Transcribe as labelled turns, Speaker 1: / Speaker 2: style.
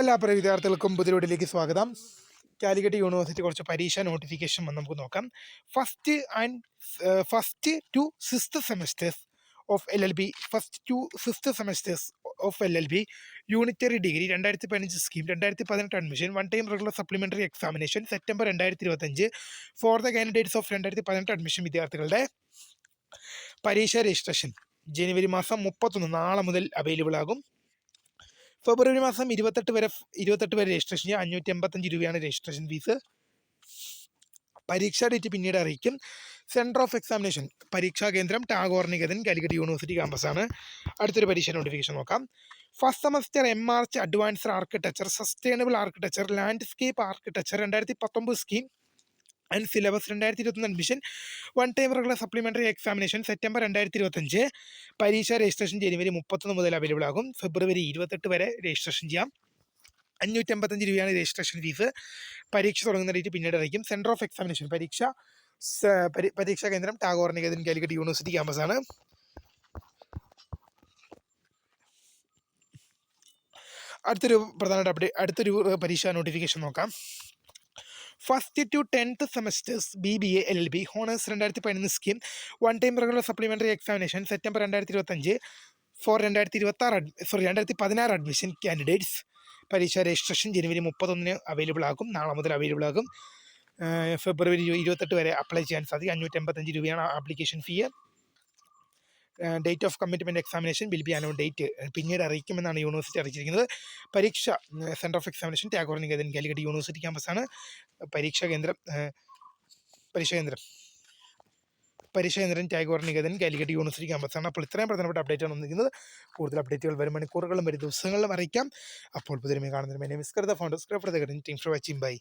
Speaker 1: എല്ലാ പ്രിയ വിദ്യാർത്ഥികൾക്കും പുതിയോടിലേക്ക് സ്വാഗതം. കാലിക്കറ്റ് യൂണിവേഴ്സിറ്റി കുറച്ച് പരീക്ഷ നോട്ടിഫിക്കേഷൻ നമുക്ക് നോക്കാം. First and first to sixth semesters of L L B first to sixth semesters of L L B unitary degree രണ്ടായിരത്തി പതിനഞ്ച് സ്കീം രണ്ടായിരത്തി പതിനെട്ട് admission one time regular supplementary examination September രണ്ടായിരത്തി ഇരുപത്തഞ്ച് ഫോർ ദ കാൻഡിഡേറ്റ്സ് ഓഫ് രണ്ടായിരത്തി പതിനെട്ട് admission വിദ്യാർത്ഥികളുടെ പരീക്ഷ രജിസ്ട്രേഷൻ ജനുവരി മാസം മുപ്പത്തൊന്ന് നാളെ മുതൽ അവൈലബിൾ ആകും. ഫെബ്രുവരി മാസം ഇരുപത്തെട്ട് വരെ ഇരുപത്തെട്ട് വരെ രജിസ്ട്രേഷൻ ചെയ്യാം. അഞ്ഞൂറ്റി എൺപത്തഞ്ച് രൂപയാണ് രജിസ്ട്രേഷൻ ഫീസ്. പരീക്ഷാ ഡേറ്റ് പിന്നീട് അറിയിക്കും. സെന്റർ ഓഫ് എക്സാമിനേഷൻ പരീക്ഷാ കേന്ദ്രം ടാഗോർ കാലിക്കറ്റ് യൂണിവേഴ്സിറ്റി ക്യാമ്പസാണ്. അടുത്തൊരു പരീക്ഷ നോട്ടിഫിക്കേഷൻ നോക്കാം. First semester M Arch advanced architecture sustainable architecture landscape architecture രണ്ടായിരത്തി പത്തൊമ്പത് സ്കീം. ആൻഡ് സിലബസ് രണ്ടായിരത്തി ഇരുപത്തൊന്ന് admission one time regular supplementary examination September രണ്ടായിരത്തി ഇരുപത്തഞ്ച് പരീക്ഷ രജിസ്ട്രേഷൻ ജനുവരി മുപ്പത്തൊന്ന് മുതൽ അവൈലബിൾ ആകും. ഫെബ്രുവരി ഇരുപത്തെട്ട് വരെ രജിസ്ട്രേഷൻ ചെയ്യാം. അഞ്ഞൂറ്റമ്പത്തഞ്ച് രൂപയാണ് രജിസ്ട്രേഷൻ ഫീസ് പരീക്ഷ തുടങ്ങുന്ന ഡേറ്റ് പിന്നീട് അറിയിക്കും. സെന്റർ ഓഫ് എക്സാമിനേഷൻ പരീക്ഷ പരീക്ഷാ കേന്ദ്രം ടാഗോർ നികേതൻ കാലിക്കറ്റ് യൂണിവേഴ്സിറ്റി ക്യാമ്പസാണ് അടുത്തൊരു പ്രധാനപ്പെട്ട അപ്ഡേറ്റ് അടുത്തൊരു പരീക്ഷാ നോട്ടിഫിക്കേഷൻ നോക്കാം. First to tenth semesters B B A L L B honours രണ്ടായിരത്തി പതിനൊന്ന് scheme one time regular supplementary examination September രണ്ടായിരത്തി ഇരുപത്തഞ്ച് ഫോർ രണ്ടായിരത്തി ഇരുപത്തി ആറ് സോറി രണ്ടായിരത്തി പതിനാറ് അഡ്മിഷൻ കാൻഡിഡേറ്റ്സ് പരീക്ഷ രജിസ്ട്രേഷൻ ജനുവരി മുപ്പത്തൊന്നിന് അവൈലബിൾ ആകും. നാളെ മുതൽ അവൈലബിൾ ആകും. ഫെബ്രുവരി ഇരുപത്തെട്ട് വരെ അപ്ലൈ ചെയ്യാൻ സാധിക്കും. അഞ്ഞൂറ്റമ്പത്തഞ്ച് രൂപയാണ് application fee date of commencement examination will be unknown date പിന്നീട് അറിയിക്കുമെന്നാണ് യൂണിവേഴ്സിറ്റി അറിയിച്ചിരിക്കുന്നത്. പരീക്ഷ centre of examination Tagore Niketan Calicut university ക്യാമ്പസാണ് പരീക്ഷാ കേന്ദ്രം പരീക്ഷാ കേന്ദ്രം. പരീക്ഷാ കേന്ദ്രം ടാഗോർ നികേതൻ കാലിക്കറ്റ് യൂണിവേഴ്സിറ്റി ക്യാമ്പസാണ് അപ്പോൾ ഇത്രയും പ്രധാനപ്പെട്ട അപ്ഡേറ്റ് ആണ് വന്നിരിക്കുന്നത്. കൂടുതൽ അപ്ഡേറ്റുകൾ വരും മണിക്കൂറുകളും വരും ദിവസങ്ങളിലും അറിയിക്കാം. അപ്പോൾ പുതിയ കാണുന്നതിന് my name is കരുത scribe team for watching bye